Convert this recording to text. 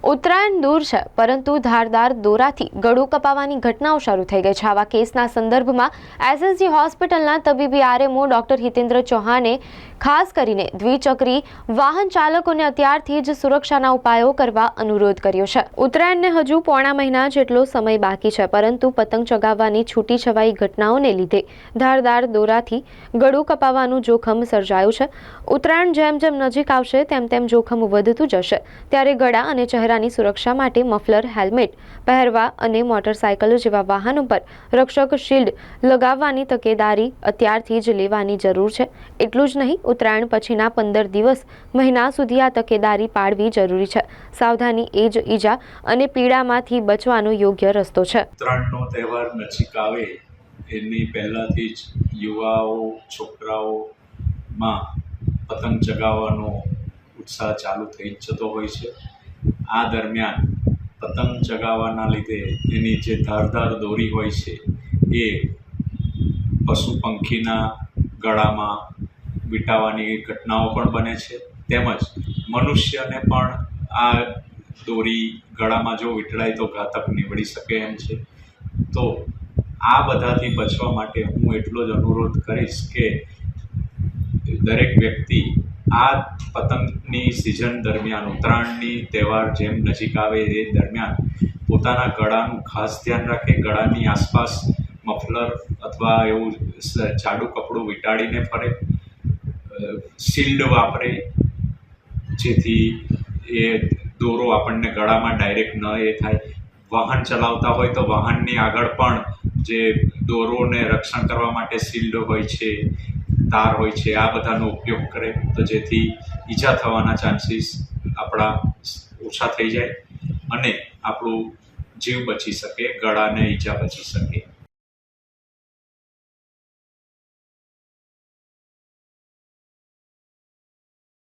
ઉત્તરાયણ દૂર છે, પરંતુ ધારદાર દોરાથી ગળું કપાવાની ઘટનાઓ શરૂ થઈ ગઈ છે. આવા કેસના સંદર્ભમાં એસએસજી હોસ્પિટલના તબીબી આરએમઓ ડોક્ટર હિતેન્દ્ર ચૌહાણે ખાસ કરીને દ્વિચક્રી વાહન ચાલકોને અત્યારથી જ સુરક્ષાના ઉપાયો કરવા અનુરોધ કર્યો છે. ઉત્તરાયણને હજુ પોણા મહિના જેટલો સમય બાકી છે, પરંતુ પતંગ ચગાવવાની છૂટી છવાઈ ઘટનાઓને લીધે ધારદાર દોરાથી ગળું કપાવાનું જોખમ સર્જાયું છે. ઉત્તરાયણ જેમ જેમ નજીક આવશે, તેમ તેમ જોખમ વધતું જશે. ત્યારે ગળા અને ચહેરાની સુરક્ષા માટે મફલર હેલ્મેટ પહેરવા અને મોટરસાયકલ જેવા વાહનો પર રક્ષક શિલ્ડ લગાવવાની તકેદારી અત્યારથી જ લેવાની જરૂર છે. એટલું જ નહીં, ઉત્તરાયણ પછીના પંદર દિવસ મહિના સુધી આ તકેદારી પાડવી જરૂરી છે. સાવધાની એ જ ઈજા અને પીડામાંથી બચવાનો યોગ્ય રસ્તો છે. ઉત્તરાયણનો તહેવાર નજીક આવે, એની પહેલાંથી જ યુવાઓ, છોકરાઓમાં પતંગ ચગાવવાનો ઉત્સાહ ચાલુ થઈ જતો હોય છે. આ દરમિયાન પતંગ ચગાવવાના લીધે એની જે ધારધાર દોરી હોય છે, એ પશુ પંખીના ગળામાં વીંટાવાની ઘટનાઓ પણ બને છે. તેમજ મનુષ્યને પણ આ દોરી ગળામાં જો વીંટળાય તો ઘાતક નીવડી શકે એમ છે. તો આ બધાથી બચવા માટે હું એટલો જ અનુરોધ કરીશ કે દરેક વ્યક્તિ આ પતંગની સિઝન દરમિયાન, ઉત્તરાયણની તહેવાર જેમ નજીક આવે એ દરમિયાન પોતાના ગળાનું ખાસ ધ્યાન રાખે, ગળાની આસપાસ મફલર અથવા એવું જાડું કપડું વીંટાળીને ફરે શિલ્ડ વાપરે, જેથી એ દોરો આપણને ગળામાં ડાયરેક્ટ ન એ થાય. વાહન ચલાવતા હોય તો વાહનની આગળ પણ જે દોરોને રક્ષણ કરવા માટે શિલ્ડ હોય છે તાર હોય છે, આ બધાનો ઉપયોગ કરે. તો જેથી ઈજા થવાના ચાન્સીસ આપણા ઓછા થઈ જાય અને આપણું જીવ બચી શકે, ગળાને ઈજા બચી શકે.